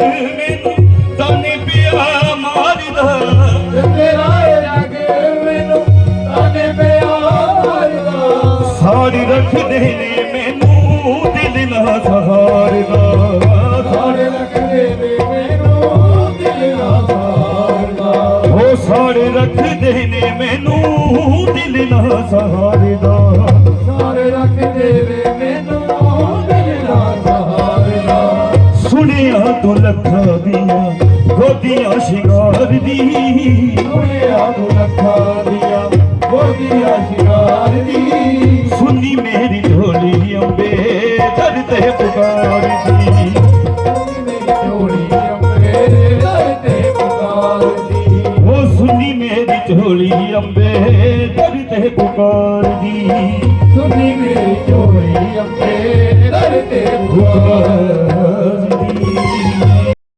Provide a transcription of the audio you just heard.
ਮੈਨੂੰ ਤਾਨੇ ਪਿਆ ਮਾਰਦਾ ਤੇਰਾ ਰੰਗ ਮੈਨੂੰ ਤਾਨੇ ਪਿਆਰ ਦਾ ਸਾੜੀ ਰੱਖਦੇ ਨੇ ਮੈਨੂੰ ਦਿਲ ਨਾ ਸਹਾਰਦਾ ਸਾਰੇ ਰੱਖਦੇ ਨੇ ਮੈਨੂੰ ਦਿਲ ਨਾ ਸਾਰਦਾ। ਉਹ ਸਾਰੇ ਰੱਖਦੇ ਨੇ ਮੈਨੂੰ ਦਿਲ ਨਾ ਸਹਾਰਦਾ ਸੁਣਿਆ ਤੂੰ ਲੱਖਾਂ ਦੀਆਂ ਗੋਦੀਆਂ ਸ਼ਿੰਗਾਰ ਦੀ ਸੁਣਿਆ ਤੂੰ ਲੱਖਾਂ ਦੀਆਂ। ਗੋਦੀਆਂ ਸ਼ਿਕਾਰ ਦੀ। ਸੁਣੀ ਮੇਰੀ ਢੋਲੀ ਅੰਬੇ ਦਰ ਤੇ ਪੁਕਾਰਦੀ ਮੇਰੀ ਝੋਲੀ ਅੰਬਰੇ ਦਰ ਤੇ ਪੁਕਾਰਦੀ ਉਹ ਸੁਣੀ ਮੇਰੀ ਢੋਲੀ ਅੰਬੇ